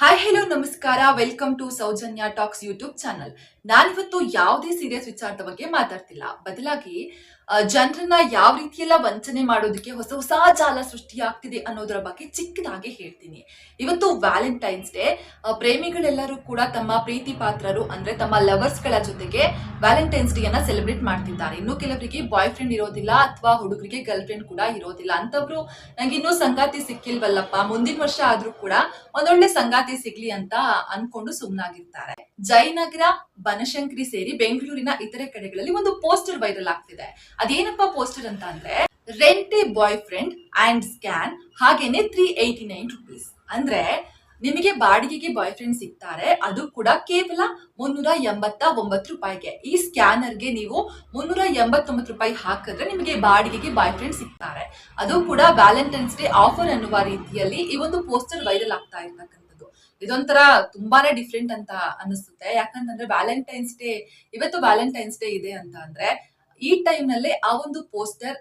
Hi, hello, ನಮಸ್ಕಾರ. Welcome to Soujanya talks YouTube channel ನಾನಿವತ್ತು ಯಾವುದೇ ಸೀರಿಯಸ್ ವಿಚಾರದ ಬಗ್ಗೆ ಮಾತಾಡ್ತಿಲ್ಲ. ಬದಲಾಗಿ ಜನರನ್ನ ಯಾವ ರೀತಿಯೆಲ್ಲ ವಂಚನೆ ಮಾಡೋದಕ್ಕೆ ಹೊಸ ಹೊಸ ಜಾಲ ಸೃಷ್ಟಿಯಾಗ್ತಿದೆ ಅನ್ನೋದರ ಬಗ್ಗೆ ಚಿಕ್ಕದಾಗಿ ಹೇಳ್ತೀನಿ. ಇವತ್ತು ವ್ಯಾಲೆಂಟೈನ್ಸ್ ಡೇ ಪ್ರೇಮಿಗಳೆಲ್ಲರೂ ಕೂಡ ತಮ್ಮ ಪ್ರೀತಿ ಪಾತ್ರರು, ಅಂದ್ರೆ ತಮ್ಮ ಲವರ್ಸ್ಗಳ ಜೊತೆಗೆ ವ್ಯಾಲೆಂಟೈನ್ಸ್ ಡೇ ಅನ್ನ ಸೆಲೆಬ್ರೇಟ್ ಮಾಡ್ತಿದ್ದಾರೆ. ಇನ್ನು ಕೆಲವರಿಗೆ ಬಾಯ್ ಫ್ರೆಂಡ್ ಇರೋದಿಲ್ಲ ಅಥವಾ ಹುಡುಗರಿಗೆ ಗರ್ಲ್ ಫ್ರೆಂಡ್ ಕೂಡ ಇರೋದಿಲ್ಲ. ಅಂತವ್ರು ನಂಗೆ ಇನ್ನೂ ಸಂಗಾತಿ ಸಿಕ್ಕಿಲ್ವಲ್ಲಪ್ಪ. ಮುಂದಿನ ವರ್ಷ ಆದ್ರೂ ಕೂಡ ಒಂದೊಳ್ಳೆ ಸಂಗಾತಿ ಸಿಗ್ಲಿ ಅಂತ ಅನ್ಕೊಂಡು ಸುಮ್ನಾಗಿರ್ತಾರೆ. ಜಯನಗರ, ಬನಶಂಕರಿ ಸೇರಿ ಬೆಂಗಳೂರಿನ ಇತರೆ ಕಡೆಗಳಲ್ಲಿ ಒಂದು ಪೋಸ್ಟರ್ ವೈರಲ್ ಆಗ್ತಿದೆ. ಅದೇನಪ್ಪ ಪೋಸ್ಟರ್ ಅಂತ ಅಂದ್ರೆ, rent a boyfriend and scan ಹಾಗೇನೆ ತ್ರೀ ಏಯ್ಟಿ ನೈನ್ ರುಪೀಸ್ ಅಂದ್ರೆ, ನಿಮಗೆ ಬಾಡಿಗೆಗೆ ಬಾಯ್ ಫ್ರೆಂಡ್ ಸಿಗ್ತಾರೆ, ಅದು ಕೂಡ ಕೇವಲ ಮುನ್ನೂರ ಎಂಬತ್ತ ಒಂಬತ್ತು ರೂಪಾಯಿಗೆ. ಈ ಸ್ಕ್ಯಾನರ್ಗೆ ನೀವು ಮುನ್ನೂರ ಎಂಬತ್ತೊಂಬತ್ತು ರೂಪಾಯಿ ಹಾಕಿದ್ರೆ ನಿಮಗೆ ಬಾಡಿಗೆಗೆ ಬಾಯ್ ಫ್ರೆಂಡ್ ಸಿಗ್ತಾರೆ. ಅದು ಕೂಡ ವ್ಯಾಲೆಂಟೈನ್ಸ್ ಡೇ ಆಫರ್ ಅನ್ನುವ ರೀತಿಯಲ್ಲಿ ಈ ಒಂದು ಪೋಸ್ಟರ್ ವೈರಲ್ ಆಗ್ತಾ ಇರ್ತಕ್ಕಂಥದ್ದು ಇದೊಂಥರ ತುಂಬಾನೇ ಡಿಫ್ರೆಂಟ್ ಅಂತ ಅನಿಸುತ್ತೆ ಯಾಕಂತಂದ್ರೆ ವ್ಯಾಲೆಂಟೈನ್ಸ್ ಡೇ ಇವತ್ತು ವ್ಯಾಲೆಂಟೈನ್ಸ್ ಡೇ ಇದೆ ಅಂತ ಅಂದ್ರೆ ಈ ಟೈಮ್ನಲ್ಲಿ ಆ ಒಂದು ಪೋಸ್ಟರ್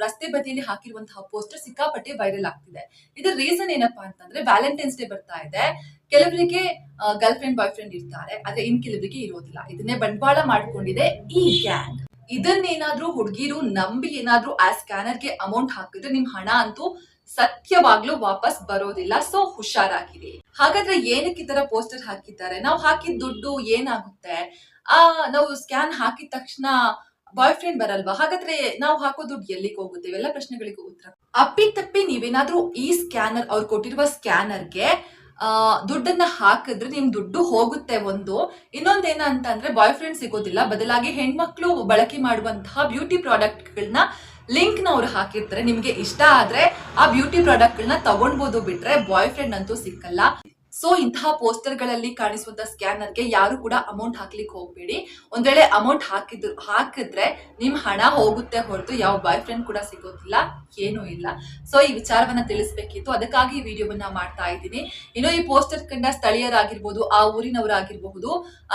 ರಸ್ತೆ ಬದಿಯಲ್ಲಿ ಹಾಕಿರುವಂತಹ ಪೋಸ್ಟರ್ ಸಿಕ್ಕಾಪಟ್ಟೆ ವೈರಲ್ ಆಗ್ತಿದೆ. ಇದರ ರೀಸನ್ ಏನಪ್ಪಾ ಅಂತಂದ್ರೆ ವ್ಯಾಲೆಂಟೈನ್ಸ್ ಡೇ ಬರ್ತಾ ಇದೆ. ಕೆಲವರಿಗೆ ಗರ್ಲ್ ಫ್ರೆಂಡ್ ಬಾಯ್ ಫ್ರೆಂಡ್ ಇರ್ತಾರೆ. ಆದ್ರೆ ಇನ್ ಕೆಲವರಿಗೆ ಇರೋದಿಲ್ಲ. ಇದನ್ನೇ ಬಂಡವಾಳ ಮಾಡ್ಕೊಂಡಿದೆ ಈ ಗ್ಯಾಂಗ್ ಇದನ್ನೇನಾದ್ರೂ ಹುಡುಗಿರು ನಂಬಿ ಏನಾದ್ರೂ ಆ ಸ್ಕ್ಯಾನರ್ಗೆ ಅಮೌಂಟ್ ಹಾಕಿದ್ರೆ ನಿಮ್ ಹಣ ಅಂತೂ ಸತ್ಯವಾಗ್ಲೂ ವಾಪಸ್ ಬರೋದಿಲ್ಲ. ಸೊ ಹುಷಾರಾಗಿರಿ. ಹಾಗಾದ್ರೆ ಏನಕ್ಕೆ ಈ ತರ ಪೋಸ್ಟರ್ ಹಾಕಿದ್ದಾರೆ? ನಾವು ಹಾಕಿದ ದುಡ್ಡು ಏನಾಗುತ್ತೆ? ಆ, ನಾವು ಸ್ಕ್ಯಾನ್ ಹಾಕಿದ ತಕ್ಷಣ ಬಾಯ್ ಫ್ರೆಂಡ್ ಬರಲ್ವಾ? ಹಾಗಾದ್ರೆ ನಾವು ಹಾಕೋ ದುಡ್ಡು ಎಲ್ಲಿಗೆ ಹೋಗುತ್ತೆ? ಇವೆಲ್ಲ ಪ್ರಶ್ನೆಗಳಿಗೂ ಉತ್ತರ ಅಪ್ಪಿ ತಪ್ಪಿ ನೀವೇನಾದ್ರೂ ಈ ಸ್ಕ್ಯಾನರ್ ಅವ್ರು ಕೊಟ್ಟಿರುವ ಸ್ಕ್ಯಾನರ್ಗೆ ದುಡ್ಡನ್ನ ಹಾಕಿದ್ರೆ ನಿಮ್ ದುಡ್ಡು ಹೋಗುತ್ತೆ ಒಂದು. ಇನ್ನೊಂದೇನ ಅಂತ ಅಂದ್ರೆ ಬಾಯ್ ಫ್ರೆಂಡ್ ಸಿಗೋದಿಲ್ಲ. ಬದಲಾಗಿ ಹೆಣ್ಮಕ್ಳು ಬಳಕೆ ಮಾಡುವಂತಹ ಬ್ಯೂಟಿ ಪ್ರಾಡಕ್ಟ್ಗಳನ್ನ ಲಿಂಕ್ನ ಅವ್ರು ಹಾಕಿರ್ತಾರೆ. ನಿಮ್ಗೆ ಇಷ್ಟ ಆದ್ರೆ ಆ ಬ್ಯೂಟಿ ಪ್ರಾಡಕ್ಟ್ಗಳನ್ನ ತಗೊಂಡ್ಬೋದು ಬಿಟ್ರೆ ಬಾಯ್ ಫ್ರೆಂಡ್ ಅಂತೂ ಸಿಕ್ಕಲ್ಲ. ಸೊ ಇಂತಹ ಪೋಸ್ಟರ್ಗಳಲ್ಲಿ ಕಾಣಿಸುವಂತ ಸ್ಕ್ಯಾನರ್ಗೆ ಯಾರು ಕೂಡ ಅಮೌಂಟ್ ಹಾಕ್ಲಿಕ್ಕೆ ಹೋಗ್ಬೇಡಿ. ಒಂದ್ ವೇಳೆ ಅಮೌಂಟ್ ಹಾಕಿದ್ರು, ಹಾಕಿದ್ರೆ ನಿಮ್ ಹಣ ಹೋಗುತ್ತೆ ಹೊರತು ಯಾವ ಬಾಯ್ ಫ್ರೆಂಡ್ ಕೂಡ ಸಿಗೋದಿಲ್ಲ, ಏನೂ ಇಲ್ಲ. ಸೊ ಈ ವಿಚಾರವನ್ನ ತಿಳಿಸ್ಬೇಕಿತ್ತು. ಅದಕ್ಕಾಗಿ ಈ ವಿಡಿಯೋವನ್ನ ಮಾಡ್ತಾ ಇದ್ದೀನಿ. ಇನ್ನು ಈ ಪೋಸ್ಟರ್ ಕಂಡ ಸ್ಥಳೀಯರಾಗಿರ್ಬೋದು, ಆ ಊರಿನವರಾಗಿರಬಹುದು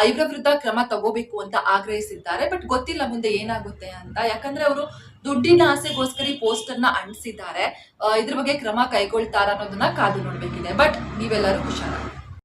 ಇವರ ವಿರುದ್ಧ ಕ್ರಮ ತಗೋಬೇಕು ಅಂತ ಆಗ್ರಹಿಸಿದ್ದಾರೆ. ಬಟ್ ಗೊತ್ತಿಲ್ಲ ಮುಂದೆ ಏನಾಗುತ್ತೆ ಅಂತ. ಯಾಕಂದ್ರೆ ಅವರು ದುಡ್ಡಿನ ಆಸೆಗೋಸ್ಕರ ಈ ಪೋಸ್ಟ್ ಅನ್ನ ಅಂಟಿಸಿದ್ದಾರೆ. ಇದ್ರ ಬಗ್ಗೆ ಕ್ರಮ ಕೈಗೊಳ್ತಾರ ಅನ್ನೋದನ್ನ ಕಾದು ನೋಡ್ಬೇಕಿದೆ. ಬಟ್ ನೀವೆಲ್ಲರೂ ಹುಷಾರಾಗಿ.